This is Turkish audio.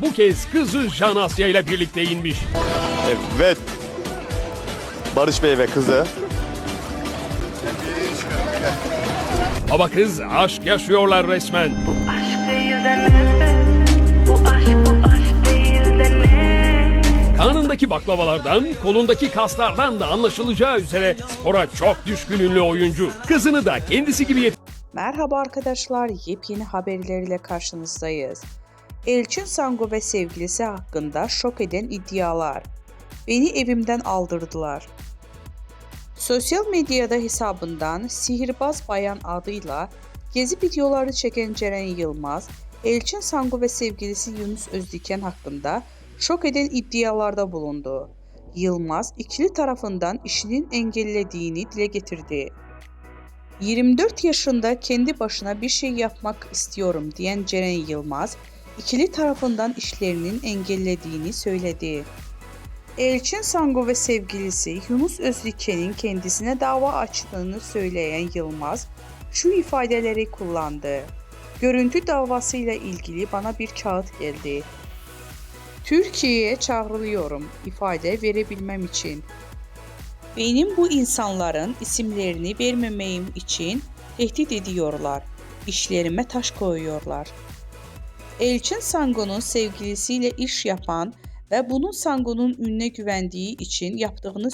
bu kez kızı Can Asya ile birlikte inmiş. Evet. Barış Bey ve kızı. Baba kız aşk yaşıyorlar resmen. aşk değil de Bu aşk bu aşk değil de ne Karnındaki baklavalardan, kolundaki kaslardan da anlaşılacağı üzere spora çok düşkün ünlü oyuncu. Kızını da kendisi gibi yet- Merhaba arkadaşlar, yepyeni haberlerle karşınızdayız. Elçin Sango ve sevgilisi hakkında şok eden iddialar. Beni evimden aldırdılar. Sosyal medyada hesabından Sihirbaz Bayan adıyla gezi videoları çeken Ceren Yılmaz, Elçin Sango ve sevgilisi Yunus Özdiken hakkında şok eden iddialarda bulundu. Yılmaz, ikili tarafından işinin engellediğini dile getirdi. 24 yaşında kendi başına bir şey yapmak istiyorum diyen Ceren Yılmaz, ikili tarafından işlerinin engellediğini söyledi. Elçin Sango ve sevgilisi Yunus Özdiken'in kendisine dava açtığını söyleyen Yılmaz, şu ifadeleri kullandı. Görüntü davasıyla ilgili bana bir kağıt geldi. Türkiye'ye çağrılıyorum ifade verebilmem için. Benim bu insanların isimlerini vermemeyim için tehdit ediyorlar. İşlerime taş koyuyorlar. Elçin Sango'nun sevgilisiyle iş yapan ve bunun Sango'nun ününe güvendiği için yaptığını